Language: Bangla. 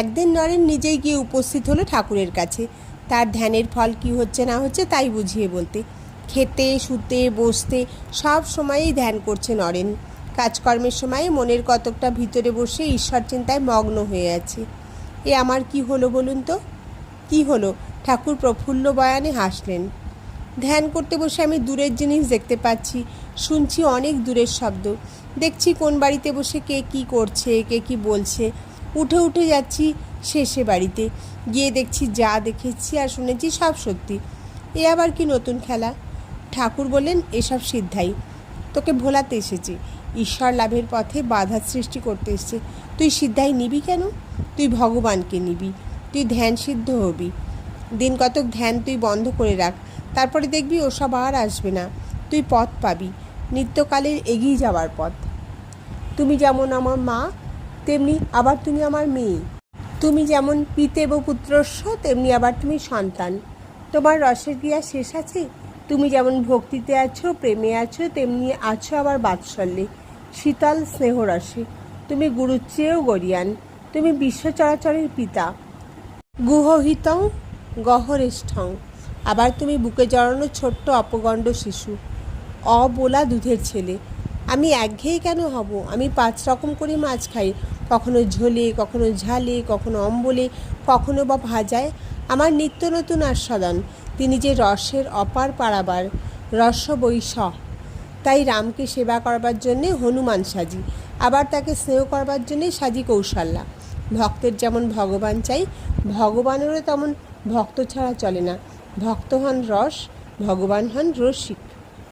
একদিন নরেন নিজেই গিয়ে উপস্থিত হলো ঠাকুরের কাছে। তার ধ্যানের ফল কি হচ্ছে না হচ্ছে তাই বুঝিয়ে বলতে। খেতে, শুতে, বসতে সব সময়েই ধ্যান করছে নরেন। কাজকর্মের সময় মনের কতকটা ভিতরে বসে ঈশ্বর চিন্তায় মগ্ন হয়ে আছে। এ আমার কি হলো বলুন তো? কি হলো? ঠাকুর প্রফুল্ল বয়ানে হাসলেন। ধ্যান করতে বসে আমি দূরের জিনিস দেখতে পাচ্ছি। শুনছি অনেক দূরের শব্দ। দেখছি কোন বাড়িতে বসে কে কি করছে, কে কি বলছে। উঠে উঠে যাচ্ছি শেষে বাড়িতে। গিয়ে দেখছি যা দেখেছি আর শুনেছি সব সত্যি। এ আবার কি নতুন খেলা? ঠাকুর বললেন, এসব সিদ্ধাই। তোকে ভোলাতে এসেছি। ঈশ্বর লাভের পথে বাধা সৃষ্টি করতে এসছে। তুই সিদ্ধাই নিবি কেন? তুই ভগবানকে নিবি। তুই ধ্যান সিদ্ধ হবি। দিন কতক ধ্যান তুই বন্ধ করে রাখ। তারপরে দেখবি ওসব আর আসবে না। তুই পথ পাবি। নিত্যকালের এগিয়ে যাওয়ার পথ। তুমি যেমন আমার মা তেমনি আবার তুমি আমার মেয়ে। তুমি যেমন পিতেব পুত্রস্ব তেমনি আবার তুমি সন্তান। তোমার রসের ক্রিয়া শেষ আছে? তুমি যেমন ভক্তিতে আছো, প্রেমে আছো, তেমনি আছো আবার বাৎসল্যে। শীতল স্নেহরসে। তুমি গুরুর চেয়েও গরিয়ান। তুমি বিশ্ব চরাচরের পিতা। গুহহিতং গহরেষ্ঠং। আবার তুমি বুকে জড়ানো ছোট্ট অপগণ্ড শিশু। অবোলা দুধের ছেলে। আমি একঘেয়ে কেন হব? আমি পাঁচ রকম করে মাছ খাই। কখনো ঝোলে, কখনো ঝালে, কখনো অম্বলে, কখনো বা ভাজায়। আমার নিত্য নতুন আস্বাদন। তিনি যে রসের অপার পারাবার রস বৈশ তাই রামকে সেবা করবার জন্যে হনুমান সাজি। আবার তাকে স্নেহ করবার জন্যে সাজি কৌশল্যা। ভক্তের যেমন ভগবান চাই, ভগবানেরও তেমন ভক্ত ছাড়া চলে না। ভক্ত হন রস, ভগবান হন রসিক।